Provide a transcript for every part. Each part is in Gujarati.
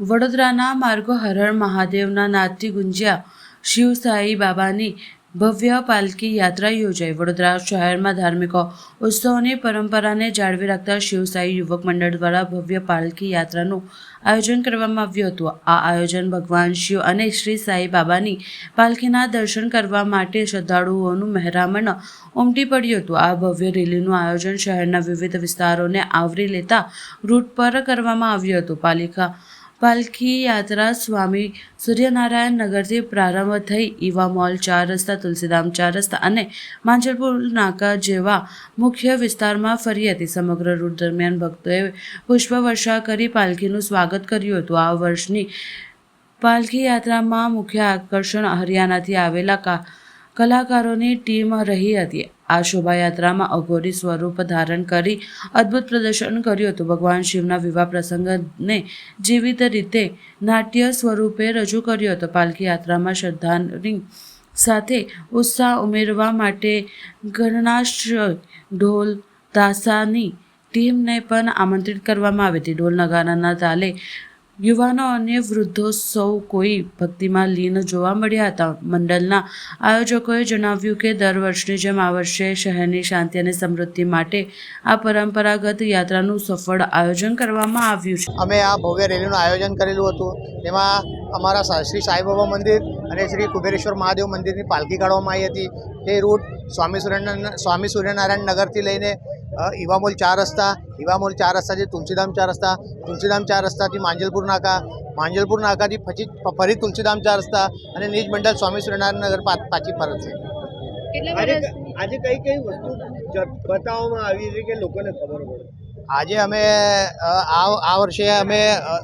વડોદરાના માર્ગો હરણ મહાદેવના નાદથી ગુંજ્યા શિવ સાઈ બાબાની ભવ્ય પાલકી યાત્રા યોજાઈ. વડોદરા શહેરમાં ધાર્મિક ઉત્સવની પરંપરાને જાળવી રાખતા શિવસાઈ યુવક મંડળ દ્વારા ભવ્ય પાલકી યાત્રાનું આયોજન કરવામાં આવ્યું હતું. આ આયોજન ભગવાન શિવ અને શ્રી સાઈ બાબાની પાલખીના દર્શન કરવા માટે શ્રદ્ધાળુઓનું મહેરામણ ઉમટી પડ્યું હતું. આ ભવ્ય રેલીનું આયોજન શહેરના વિવિધ વિસ્તારોને આવરી લેતા રૂટ પર કરવામાં આવ્યું હતું. પાલિકા પાલખી યાત્રા સ્વામી સૂર્યનારાયણ નગરથી પ્રારંભ થઈ ઈવા મોલ, ચાર રસ્તા, તુલસીધામ ચાર રસ્તા અને માંજલપુર, નાકા જેવા મુખ્ય વિસ્તારમાં ફરી હતી. સમગ્ર રૂટ દરમિયાન ભક્તોએ પુષ્પવર્ષા કરી પાલખીનું સ્વાગત કર્યું હતું. આ વર્ષની પાલખી યાત્રામાં મુખ્ય આકર્ષણ હરિયાણાથી આવેલા કા કલાકારોની ટીમ રહી હતી. આ શોભાયાત્રામાં અઘોરી સ્વરૂપ ધારણ કરી અદ્ભુત પ્રદર્શન કર્યું હતું. ભગવાન શિવના વિવાહ પ્રસંગને જીવિત રીતે નાટ્ય સ્વરૂપે રજૂ કર્યો હતો. પાલખી યાત્રામાં શ્રદ્ધાની સાથે ઉત્સાહ ઉમેરવા માટે ગણનાશ્રય ઢોલ તાસાની ટીમને પણ આમંત્રિત કરવામાં આવી હતી. ઢોલ નગારાના તાલે યુવાનો અને વૃદ્ધો સૌ કોઈ ભક્તિમાં લીન જોવા મળ્યા હતા. મંડળના આયોજકોએ જણાવ્યું કે દર વર્ષની જેમ આ વર્ષે શહેરની શાંતિ અને સમૃદ્ધિ માટે આ પરંપરાગત યાત્રાનું સફળ આયોજન કરવામાં આવ્યું છે. અમે આ ભવ્ય રેલીનું આયોજન કરેલું હતું. તેમાં અમારા શ્રી સાંઈબાબા મંદિર અને શ્રી કુબેરેશ્વર મહાદેવ મંદિરની પાલખી કાઢવામાં આવી હતી. તે રૂટ સ્વામી સૂર્યનારાયણ સ્વામી સૂર્યનારાયણ નગરથી લઈને અ, ઈવામોલ ચાર રસ્તા ઈવામોલ ચાર રસ્તાથી તુલસીધામ ચાર રસ્તા તુલસીધામ ચાર રસ્તાથી માંજલપુર નાકા માંજલપુર નાકાથી પછી ફરી તુલસીધામ ચાર રસ્તા અને નિજ મંડળ સ્વામી સૂર્યનારાયણ નગર પાછી પરત છે. આજે આજે કઈ કઈ વસ્તુ જ- બતાવવામાં આવી છે કે લોકોને ખબર પડે? આજે અમે આ આ વર્ષે અમે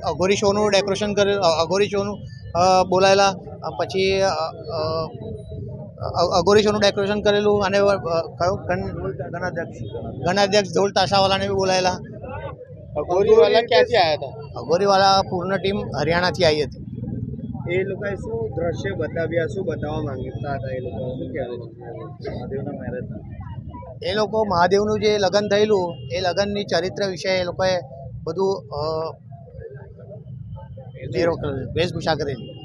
અઘોરી શોનું ડેકોરેશન કર્યું અઘોરી શોનું બોલાયેલા પછી અ, અ, અ- અઘોરી શોનું ડેકોરેશન કરેલું અને કયો? ગણ ગણાધ્યક્ષ. ગણાધ્યક્ષ ઢોલ તાશાવાલાને બી બોલાયેલા. અઘોરીવાલા ક્યાંથી આવ્યા હતા? અઘોરીવાલા પૂર્ણ ટીમ હરિયાણાથી આવી હતી. એ લોકોએ શું દ્રશ્ય બતાવ્યા શું બતાવવા માંગતા હતા એ લોકો? શું કહેવાય મહાદેવના મેરેજ એ લોકો મહાદેવનું જે લગ્ન થયેલું એ લગ્નની ચરિત્ર વિશે એ લોકોએ બધું વેશભૂષા કરેલી.